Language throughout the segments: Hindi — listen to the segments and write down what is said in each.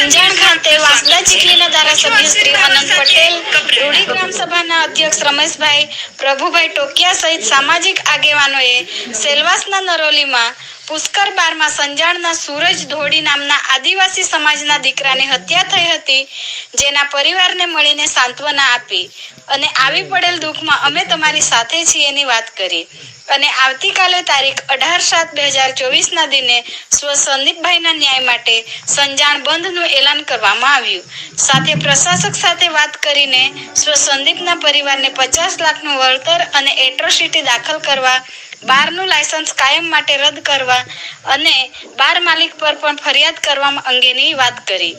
વાંસદા ચીખલીના ધારાસભ્ય શ્રી આનંદ પટેલ રૂડી ગ્રામસભાના અધ્યક્ષ રમેશભાઈ, પ્રભુભાઈ ટોકિયા સહિત સામાજિક આગેવાનોએ સેલવાસના નરોલીમાં પુષ્કર બારમાં સંજાણના સૂરજ ધોડી નામના આદિવાસી સમાજના દીકરાની હત્યા થઈ હતી, જેના પરિવારને મળીને સાંત્વના આપી. અને આવી પડેલ દુઃખમાં અમે તમારી સાથે છીએ એની વાત કરી. અને આવતીકાલે તારીખ અઢાર સાત બે હજાર ચોવીસના દિને સ્વ સંદીપભાઈના ન્યાય માટે સંજાણ બંધનું એલાન કરવામાં આવ્યું. સાથે પ્રશાસક સાથે વાત કરીને સ્વ સંદીપના પરિવારને પચાસ લાખનું વળતર અને એટ્રોસિટી દાખલ કરવા બારનું લાયસન્સ કાયમ માટે રદ કરવા અને બાર માલિક પર પણ ફરિયાદ કરવા અંગેની વાત કરી.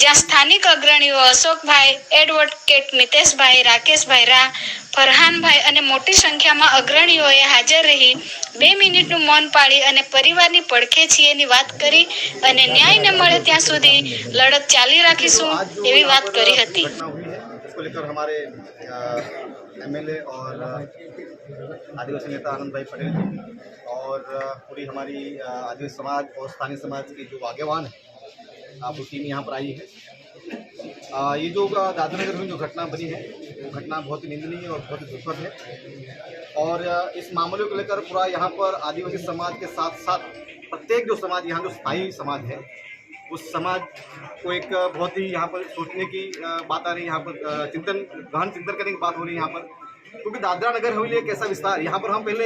જ્યાં સ્થાનિક અગ્રણીઓ અશોકભાઈ, એડવોકેટ મિતેશભાઈ, રાકેશભાઈ રા ફરહાનભાઈ અને મોટી સંખ્યામાં અગ્રણીઓએ હાજર રહી બે મિનિટનું મૌન પાળી અને પરિવારની પડખે છીએની વાત કરી અને ન્યાય ન મળે ત્યાં સુધી લડત ચાલી રાખીશું એવી વાત કરી હતી. आदिवासी नेता आनंद भाई पटेल जी और पूरी हमारी आदिवासी समाज और स्थानीय समाज के जो आगेवान हैं वो टीम यहाँ पर आई है। अ, ये जो दादरानगर में जो घटना बनी है वो घटना बहुत ही निंदनीय और बहुत ही दुखद है। और इस मामले को लेकर पूरा यहाँ पर आदिवासी समाज के साथ साथ प्रत्येक जो समाज यहाँ जो स्थायी समाज है उस समाज को एक बहुत ही यहाँ पर सोचने की बात आ रही है। यहाँ पर चिंतन गहन चिंतन करने की बात हो रही है यहाँ पर। क्योंकि दादरा नगर हवेली एक ऐसा विस्तार? यहाँ पर हम पहले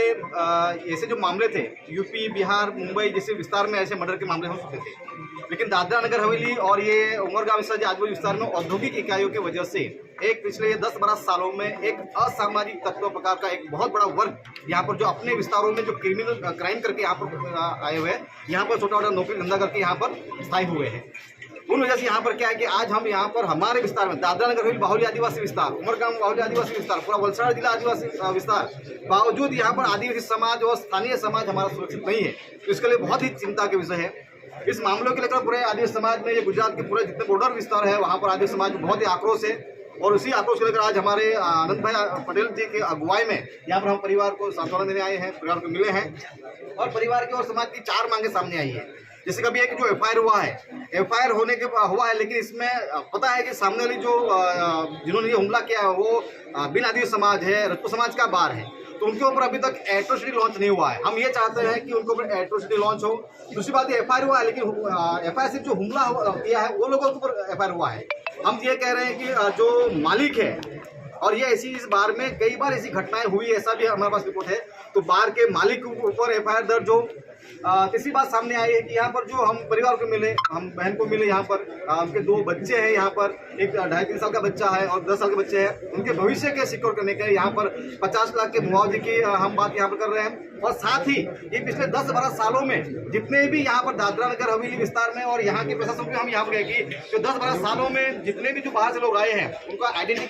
ऐसे जो मामले थे यूपी बिहार, मुंबई जैसे विस्तार में ऐसे मर्डर के मामले हो चुके थे। लेकिन दादरा नगर हवेली और ये उमरगांव विस्तार आजू विस्तार में औद्योगिक इकाइयों की वजह से एक पिछले दस बारह सालों में एक असामाजिक तत्व प्रकार का एक बहुत बड़ा वर्ग यहाँ पर जो अपने विस्तारों में जो क्रिमिनल क्राइम करके यहाँ पर आए हुए हैं, यहाँ पर छोटा छोटा नौकरी धंधा करके यहाँ पर स्थायी हुए हैं। उन वजह से यहाँ पर क्या है कि आज हम यहाँ पर हमारे विस्तार में दादरा नगर हवेली बाहुली आदिवासी विस्तार, उमरगांव बाहुली आदिवासी विस्तार, पूरा वलसाड़ जिला आदिवासी विस्तार, बावजूद यहाँ पर आदिवासी समाज और स्थानीय समाज हमारा सुरक्षित नहीं है। तो इसके लिए बहुत ही चिंता के विषय है। इस मामलों को लेकर पूरे आदिवासी समाज में ये गुजरात के पूरे जितने बॉर्डर विस्तार है, वहाँ पर आदिवासी समाज में बहुत ही आक्रोश है। और उसी आक्रोश को लेकर आज हमारे आनंद भाई पटेल जी के अगुवाई में यहाँ पर हम परिवार को सांत्वना देने आए हैं, परिवार को मिले हैं और परिवार की और समाज की चार मांगे सामने आई है। जैसे कभी एक जो एफ़ हुआ है एफ़ होने के हुआ है, लेकिन इसमें पता है कि सामने वाली जो जिन्होंने ये हमला किया है, वो बिन आदिवासी समाज है, रजपूत समाज का बार है। तो उनके ऊपर अभी तक एट्रोसिटी लॉन्च नहीं हुआ है। हम ये चाहते हैं कि उनके ऊपर एट्रोसिटी लॉन्च हो। दूसरी बात एफ़ हुआ है, लेकिन एफ़ आई जो हमला किया है, वो लोगों के ऊपर एफ़ हुआ है। हम ये कह रहे हैं कि जो मालिक है और ये ऐसी इस बार में कई बार ऐसी घटनाएँ हुई, ऐसा भी हमारे पास रिपोर्ट है। तो बार के मालिक के ऊपर एफ़ दर्ज हो। तीसरी बात सामने आई है कि यहाँ पर जो हम परिवार को मिले, हम बहन को मिले यहाँ पर उनके दो बच्चे हैं यहाँ पर। एक ढाई तीन साल का बच्चा है और दस साल के बच्चे हैं। उनके भविष्य के सिक्योर करने के यहाँ पर पचास लाख के मुआवजे की हम बात यहाँ पर कर रहे हैं। और साथ ही ये पिछले दस बारह सालों में जितने भी यहाँ पर दादरा नगर, हवेली विस्तार में और यहाँ के प्रशासन को हम यहाँ पर कि जो दस बारह सालों में जितने भी जो बाहर से लोग आए हैं, उनका आइडेंटिटी